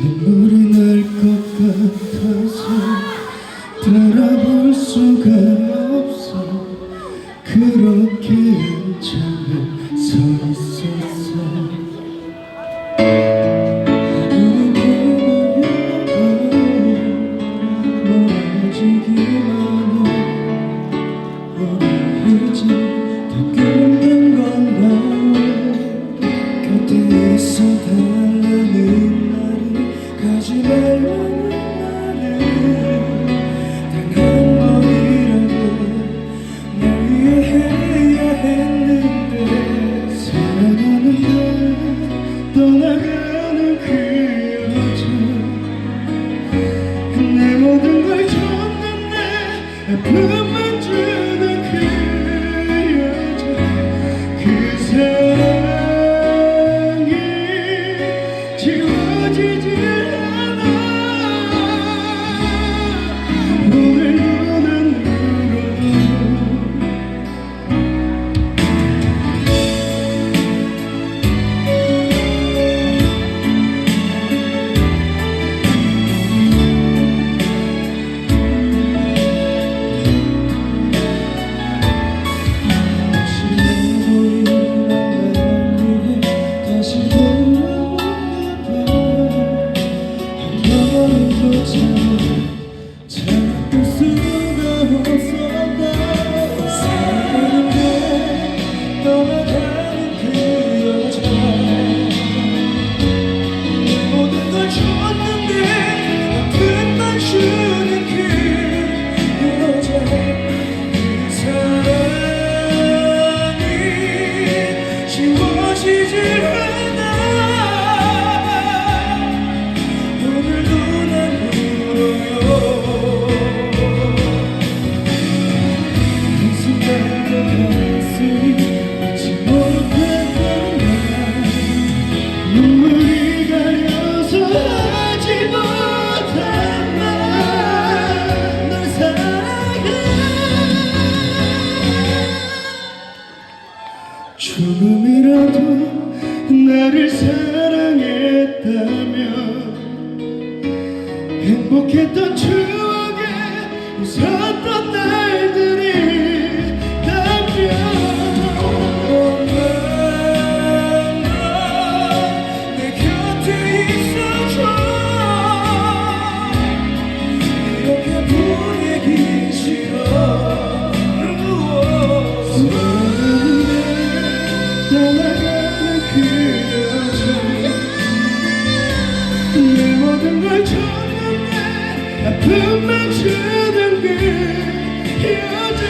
눈물이 날 것 같아서 바라볼 수가 없어. 그렇게 한참을 서 있어. 하지 말라는 말은 단한 번이라도 날 위해 해야 했는데 사랑하는 날 떠나가는 그 여자 내 모든 걸 줬는데 나를 사랑했다면 행복했던 추억에 그만 주는 그 여자.